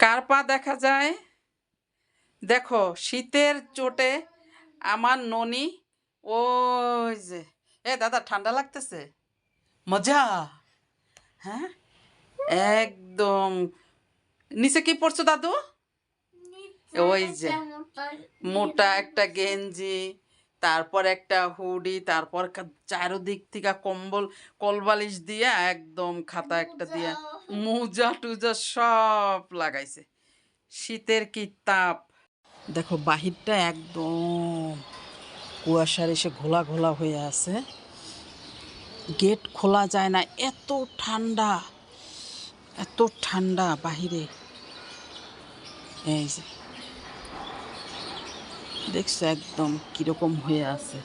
কার পা দেখা যায়। দেখো শীতের চোটে আমার ননি ওই যে এ দাদা ঠান্ডা লাগতেছে? মজা? হ্যাঁ? একদম। নিচে কি পড়ছো দাদু? ওই যে মোটা মোটা একটা গেঞ্জি তারপর একটা হুডি তারপর চারোদিক থেকে কম্বল কলবালিশ দিয়ে একদম খাতা একটা দিয়ে। মোজা টুজা সব লাগাইছে। শীতের কি তাপ। দেখো, বাহিরটা একদম কুয়াশার এসে ঘোলা ঘোলা হয়ে আছে। গেট খোলা যায় না, এত ঠান্ডা এত ঠান্ডা বাহিরে। এই যে, দেখছ একদম কীরকম হয়ে আছে।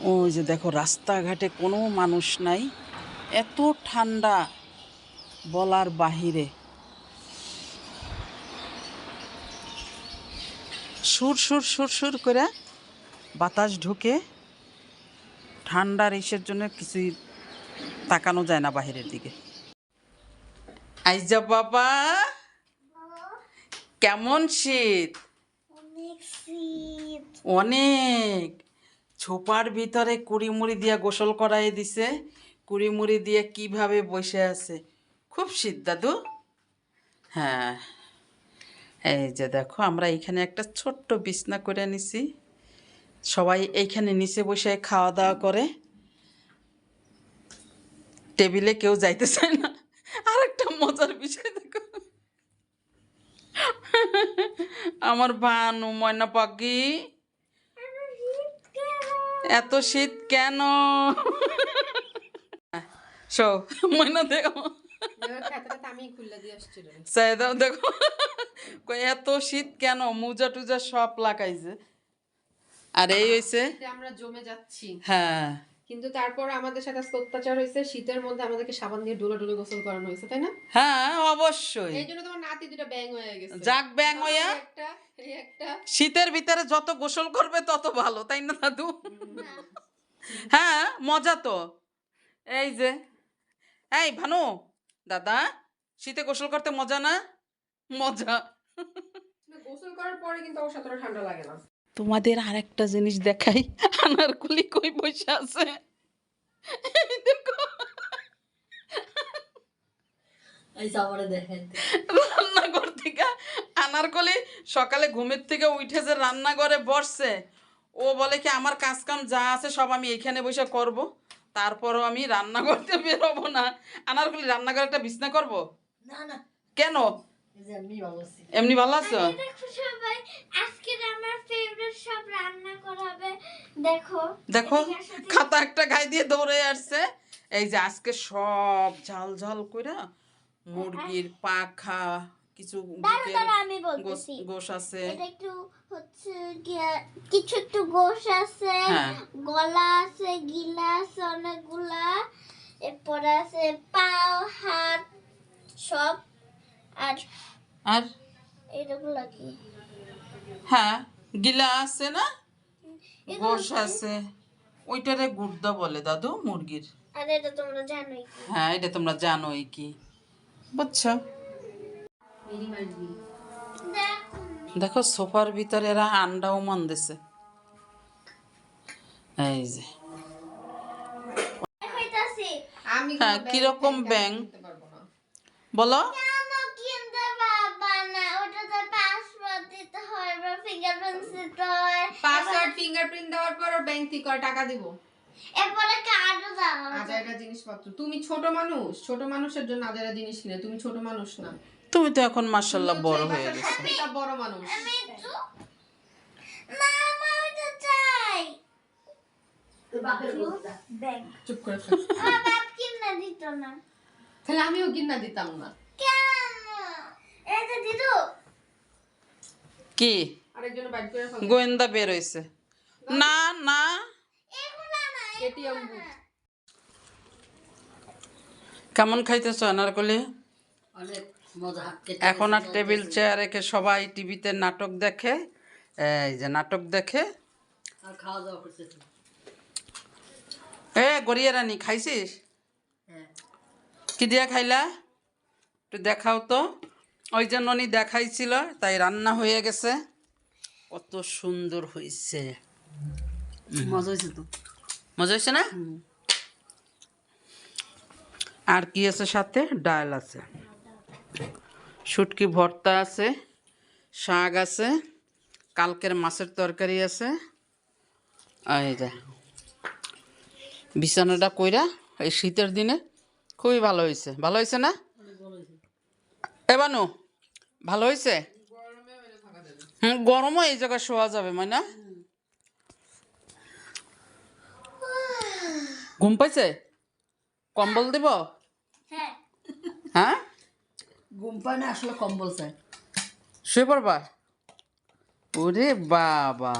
ওই যে দেখো, রাস্তাঘাটে কোনো মানুষ নাই, এত ঠান্ডা। বলার বাহিরে। সুর সুর সুর সুর করে বাতাস ঢুকে ঠান্ডার ইসের জন্য কিছুই তাকানো যায় না বাহিরের দিকে। আইজা বাবা কেমন শীত? অনেক ছোপার ভিতরে কুড়িমুড়ি দিয়ে গোসল করাই দিছে। কুড়িমুড়ি দিয়ে কীভাবে বসে আছে? খুব শীত, দাদু। হ্যাঁ এই যে দেখো, আমরা এখানে একটা ছোট্ট বিছনা করে নিছি সবাই এইখানে নিচে বসে খাওয়া দাওয়া করে। টেবিলে কেউ যাইতে চায় না। আর একটা মজার বিষয় দেখো। আমার বানু ময়না পাখি। এত শীত কেন? শো, ময়না দেখো। দেখো। এত শীত কেন? মুজা টুজা সব লাগাইছে। আর এই হইছে আমরা জমে যাচ্ছি। হ্যাঁ। কিন্তু তারপর আমাদের সাথে আজকে অত্যাচার হয়েছে শীতের মধ্যে আমাদেরকে সাবান দিয়ে ডোলা ডোলে গোসল করানো হয়েছে তাই না? হ্যাঁ অবশ্যই। এই জন্য তোমার নাতি দুটো ব্যাং হয়ে গেছে। যাক ব্যাং হইয়া একটা একটা। শীতের ভিতরে যত গোসল করবে তত ভালো তাই না দাদু? হ্যাঁ মজা তো। এই যে এই ভানু দাদা শীতে গোসল করতে মজা না? মজা। গোসল করার পরে কিন্তু আমার ঠান্ডা লাগে না। তোমাদের আরেকটা জিনিস দেখাই আনারকুলি কই বসে আছে? রান্নাঘর থেকে আনারকলি সকালে ঘুমের থেকে উঠে যে রান্নাঘরে বসছে ও বলে কি আমার কাজ কাম যা আছে সব আমি এখানে বসে করব? তারপরও আমি রান্না করতে বেরোবো না। আনারকলি রান্নাঘরে একটা বিছনা করব? না না। কেন? এমনি ভালো আছি। এমনি ভালো আছো? দেখো সবাই আজকে আমার ফেভারিট সব রান্না করাবে দেখো দেখো এদিকে আসো তো। খাতা একটা গায়ে দিয়ে দৌড়ে আসছে। এই যে আজকে সব ঝাল ঝাল কইরা মুরগির পাখা কিছু গোস গোস আছে। একটু হচ্ছে গিয়া কিছু একটু গোশ আছে হ্যাঁ। গলা আছে গিলা আছে অনেকগুলা। এরপর আছে পাও হাত সব। আর আর? এগুলো কি? হ্যাঁ গিলা আছে না? গোস আছে। ওইটারে গুর্দা বলে দাদু মুরগির। আর এটা তোমরা জানোই হ্যাঁ এটা তোমরা জানোই কি। বুঝছ? দেখো সোফার ভিতরে এরা আন্ডাও মন দিছে এই যে। হ্যাঁ, কীরকম ব্যাং। বলো। কেন কিনতে পারবা না? ওটাতে পাসওয়ার্ড দিতে হয় বা ফিঙ্গারপ্রিন্ট দিতে হয়। পাসওয়ার্ড ফিঙ্গারপ্রিন্ট দেওয়ার পর ব্যাংক থেকে টাকা দিব। এরপরে কার্ডও দাও আজাইরা জিনিসপত্র। তুমি ছোট মানুষ ছোট মানুষের জন্য আজাইরা জিনিস কিনে তুমি ছোট মানুষ না। তুমি তো এখন মার্শাল্লাহ বড় হয়ে গেছো। বড় মানুষ। চুপ করে তাহলে আমিও কিনা দিতাম না। কি? গোয়েন্দা বের হয়েছে। না। না। কেমন খাইতেছো আনারকলি? অনেক। এখন আর টেবিল চেয়ার রেখে সবাই টিভিতে নাটক দেখে এই যে নাটক দেখে। এ গড়িয়া রানী খাইছিস? হ্যাঁ। কি দিয়া খাইলা? একটু দেখাও তো। ওই যে ননি দেখাইছিল তাই রান্না হয়ে গেছে। কত সুন্দর হয়েছে মজা হয়েছে তো। মজা হয়েছে না? আর কি আছে সাথে? ডাল আছে। শুটকি ভর্তা আছে শাক আছে কালকের মাছের তরকারি আছে। বিছানাটা কইরা এই শীতের দিনে খুবই ভালো হয়েছে ভালো হয়েছে না? এবানু ভালো হয়েছে হুম গরমও এই জায়গায় শোয়া যাবে মানে না? ঘুম পাইছে? কম্বল দিব? হ্যাঁ। হ্যাঁ? ঘুম পায় না আসলে কম্বল চাই। শুয়ে পড়বা? ওরে বাবা।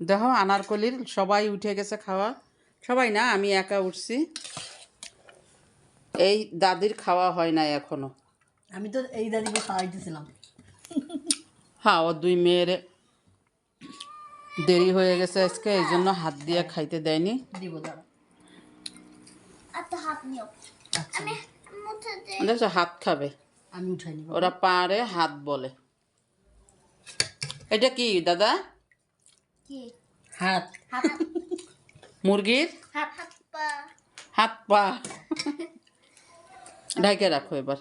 দেখো আনারকলির সবাই উঠে গেছে খাওয়া। সবাই না আমি একা উঠছি। এই দাদির খাওয়া হয় না এখনও। আমি তো এই দাদিকে খাওয়াইতেছিলাম। হ্যাঁ ও দুই মেয়ের দেরি হয়ে গেছে আজকে এই জন্য হাত দিয়ে খাইতে দেয়নি। দিব দাঁড়া আর হাত নিও। আচ্ছা দেখছ হাত খাবে। আমি উঠাই নিব। ওরা পারে হাত বলে। এটা কি দাদা? কি? হাত। হাত। মুরগির? হাত পা। হাত পা। ঢাকে রাখো এবার।